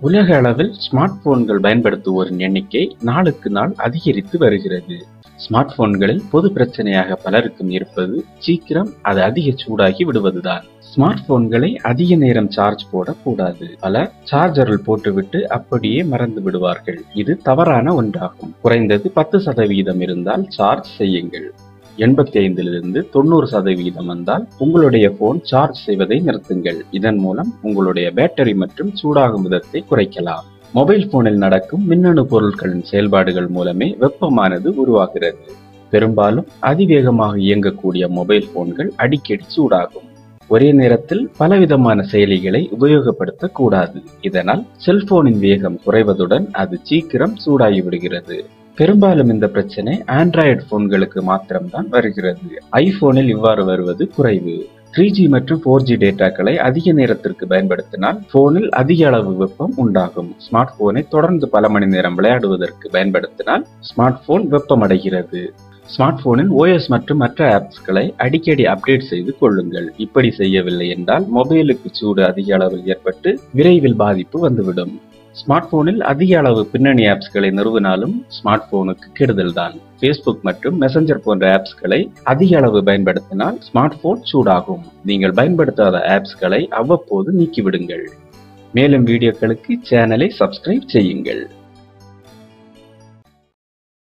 உலக அளவில் ஸ்மார்ட் போன்கள் பயன்படுத்துவோரின் எண்ணிக்கை நாளுக்கு நாள் அதிகரித்து வருகிறது. ஸ்மார்ட் போன்களில் பொது பிரச்சனையாக பலருக்கும் இருப்பது சீக்கிரம் அது அதிக சூடாகி விடுவதுதான். ஸ்மார்ட் போன்களை அதிக நேரம் சார்ஜ் போடக்கூடாது. பலர் சார்ஜரில் போட்டுவிட்டு அப்படியே மறந்து விடுவார்கள். இது தவறான ஒன்றாகும். குறைந்தது பத்து சதவீதம் இருந்தால் சார்ஜ் செய்யுங்கள். எண்பத்தி ஐந்திலிருந்து தொண்ணூறு சதவீதம் வந்தால் உங்களுடைய போன் சார்ஜ் செய்வதை நிறுத்துங்கள். இதன் மூலம் உங்களுடைய பேட்டரி மற்றும் சூடாகும் விதத்தை குறைக்கலாம். மொபைல் போனில் நடக்கும் மின்னணு பொருட்களின் செயல்பாடுகள் மூலமே வெப்பமானது உருவாகிறது. பெரும்பாலும் அதிவேகமாக இயங்கக்கூடிய மொபைல் போன்கள் அடிக்கடி சூடாகும். ஒரே நேரத்தில் பலவிதமான செயலிகளை உபயோகப்படுத்தக்கூடாது. இதனால் செல்போனின் வேகம் குறைவதுடன் அது சீக்கிரம் சூடாகி விடுகிறது. பெரும்பாலும் இந்த பிரச்சனை ஆண்ட்ராய்டு போன்களுக்கு மாத்திரம்தான் வருகிறது. ஐபோனில் இவ்வாறு வருவது குறைவு. த்ரீ ஜி மற்றும் ஃபோர் ஜி டேட்டாக்களை அதிக நேரத்திற்கு பயன்படுத்தினால் போனில் அதிக அளவு வெப்பம் உண்டாகும். ஸ்மார்ட் போனை தொடர்ந்து பல மணி நேரம் விளையாடுவதற்கு பயன்படுத்தினால் ஸ்மார்ட் போன் வெப்பமடைகிறது. ஸ்மார்ட் போனில் ஓஎஸ் மற்றும் மற்ற ஆப்ஸ்களை அடிக்கடி அப்டேட் செய்து கொள்ளுங்கள். இப்படி செய்யவில்லை என்றால் மொபைலுக்கு சூடு அதிக அளவில் ஏற்பட்டு விரைவில் பாதிப்பு வந்துவிடும். ஸ்மார்ட் போனில் அதிக அளவு பின்னணி ஆப்ஸ்களை நிறுவினாலும் ஸ்மார்ட் போனுக்கு கெடுதல் தான். ஃபேஸ்புக் மற்றும் மெசஞ்சர் போன்ற ஆப்ஸ்களை அதிக அளவு பயன்படுத்தினால் ஸ்மார்ட் போன் சூடாகும். நீங்கள் பயன்படுத்தாத ஆப்ஸ்களை அவ்வப்போது நீக்கிவிடுங்கள். மேலும் வீடியோக்களுக்கு சேனலை சப்ஸ்கிரைப் செய்யுங்கள்.